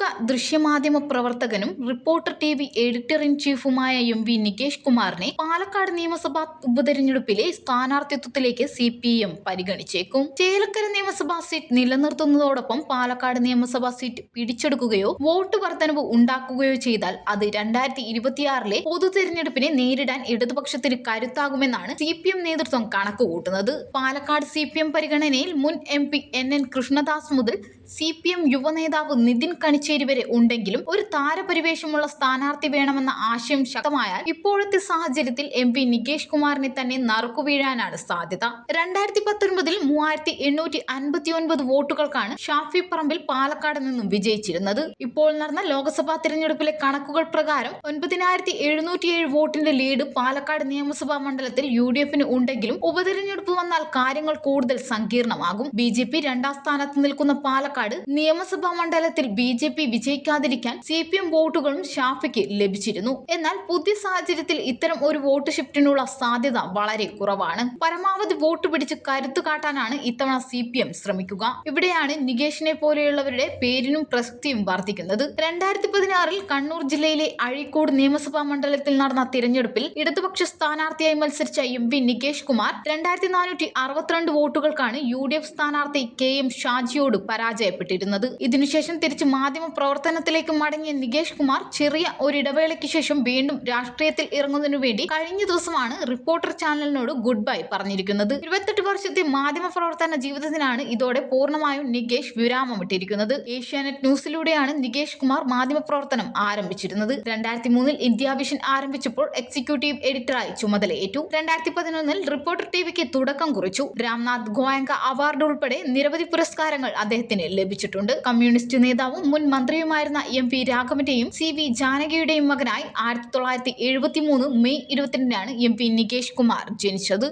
പ്രമുഖ ദൃശ്യമാധ്യമ പ്രവർത്തകനും reporter T V editor in ചീഫുമായ M V Nikesh കുമാറിനെ പാലക്കാട് നിയമസഭാ ഉപതെരഞ്ഞെടുപ്പിലെ സ്ഥാനാർത്ഥിത്വത്തിലേക്ക് സി പി എം പരിഗണിച്ചേക്കും. ചേലക്കര നിയമസഭാ സീറ്റ് നിലനിർത്തുന്നതോടൊപ്പം പാലക്കാട് നിയമസഭാ സീറ്റ് പിടിച്ചെടുക്കുകയോ വോട്ട് വർധനവ് ഉണ്ടാക്കുകയോ ചെയ്താൽ അത് രണ്ടായിരത്തി ഇരുപത്തിയാറിലെ പൊതു തെരഞ്ഞെടുപ്പിനെ നേരിടാൻ ഇടതുപക്ഷത്തിന് കരുത്താകുമെന്നാണ് സി പി എം നേതൃത്വം കണക്കുകൂട്ടുന്നത്. പാലക്കാട് സി പി എം പരിഗണനയിൽ മുൻ M P N N Krishnadas മുതൽ സി പി എം യുവനേതാവ് നിതിൻ കണിച്ചേരി വരെ ഉണ്ടെങ്കിലും ഒരു താരപരിവേഷമുള്ള സ്ഥാനാർത്ഥി വേണമെന്ന ആശയം ശക്തമായാൽ ഇപ്പോഴത്തെ സാഹചര്യത്തിൽ എം പി നികേഷ് കുമാറിനെ തന്നെ നറുക്കുവീഴാനാണ് സാധ്യത. രണ്ടായിരത്തി പത്തൊൻപതിൽ മൂവായിരത്തി എണ്ണൂറ്റി അൻപത്തി ഒൻപത് വോട്ടുകൾക്കാണ് ഷാഫി പറമ്പിൽ പാലക്കാട് നിന്നും വിജയിച്ചിരുന്നത്. ഇപ്പോൾ നടന്ന ലോക്സഭാ തിരഞ്ഞെടുപ്പിലെ കണക്കുകൾ പ്രകാരം ഒൻപതിനായിരത്തി എഴുന്നൂറ്റിയേഴ് വോട്ടിന്റെ ലീഡ് പാലക്കാട് നിയമസഭാ മണ്ഡലത്തിൽ യു ഡി എഫിന് ഉണ്ടെങ്കിലും ഉപതെരഞ്ഞെടുപ്പ് വന്നാൽ കാര്യങ്ങൾ കൂടുതൽ സങ്കീർണമാകും. ബി ജെ പി രണ്ടാം സ്ഥാനത്ത് നിൽക്കുന്ന പാലക്കാട് നിയമസഭാ മണ്ഡലത്തിൽ ബി ജെ പി വിജയിക്കാതിരിക്കാൻ സി പി എം വോട്ടുകളും ഷാഫിക്ക് ലഭിച്ചിരുന്നു. എന്നാൽ പുതിയ സാഹചര്യത്തിൽ ഇത്തരം ഒരു വോട്ട് ഷിഫ്റ്റിനുള്ള സാധ്യത വളരെ കുറവാണ്. പരമാവധി വോട്ട് പിടിച്ച് കരുത്തു കാട്ടാനാണ് ഇത്തവണ സി പി എം ശ്രമിക്കുക. ഇവിടെയാണ് നികേഷിനെ പോലെയുള്ളവരുടെ പേരിനും പ്രസക്തിയും വർദ്ധിക്കുന്നത്. രണ്ടായിരത്തി പതിനാറിൽ കണ്ണൂർ ജില്ലയിലെ അഴീക്കോട് നിയമസഭാ മണ്ഡലത്തിൽ നടന്ന തിരഞ്ഞെടുപ്പിൽ ഇടതുപക്ഷ സ്ഥാനാർത്ഥിയായി മത്സരിച്ച എം പി നികേഷ് കുമാർ രണ്ടായിരത്തി നാനൂറ്റി അറുപത്തിരണ്ട് വോട്ടുകൾക്കാണ് യു ഡി എഫ് സ്ഥാനാർത്ഥി കെ എം ഷാജിയോട് പരാജയപ്പെട്ടിരുന്നത്. ഇതിനുശേഷം തിരിച്ച് മാധ്യമ പ്രവർത്തനത്തിലേക്ക് മടങ്ങിയ നികേഷ് കുമാർ ചെറിയ ഒരിടവേളയ്ക്ക് ശേഷം വീണ്ടും രാഷ്ട്രീയത്തിൽ ഇറങ്ങുന്നതിനു വേണ്ടി കഴിഞ്ഞ ദിവസമാണ് റിപ്പോർട്ടർ ചാനലിനോട് ഗുഡ് ബൈ പറഞ്ഞിരിക്കുന്നത്. ഇരുപത്തെട്ട് വർഷത്തെ മാധ്യമ പ്രവർത്തന ജീവിതത്തിനാണ് ഇതോടെ പൂർണമായും നികേഷ് വിരാമമിട്ടിരിക്കുന്നത്. ഏഷ്യാനെറ്റ് ന്യൂസിലൂടെയാണ് നികേഷ് കുമാർ മാധ്യമ പ്രവർത്തനം ആരംഭിച്ചിരുന്നത്. രണ്ടായിരത്തി മൂന്നിൽ ഇന്ത്യ വിഷൻ ആരംഭിച്ചപ്പോൾ എക്സിക്യൂട്ടീവ് എഡിറ്ററായി ചുമതലയേറ്റു. രണ്ടായിരത്തി പതിനൊന്നിൽ റിപ്പോർട്ടർ ടിവിക്ക് തുടക്കം കുറിച്ചു. രാംനാഥ് ഗോയങ്ക അവാർഡ് ഉൾപ്പെടെ നിരവധി പുരസ്കാരങ്ങൾ അദ്ദേഹത്തിന് ലഭിച്ചിട്ടുണ്ട്. കമ്മ്യൂണിസ്റ്റ് നേതാവും മുൻ മന്ത്രിയുമായിരുന്ന എം പി രാഘവന്റെയും സി വി ജാനകിയുടെയും മകനായി ആയിരത്തി തൊള്ളായിരത്തി എഴുപത്തി മൂന്ന് മെയ് ഇരുപത്തിരണ്ടിനാണ് എം പി നികേഷ് കുമാർ ജനിച്ചത്.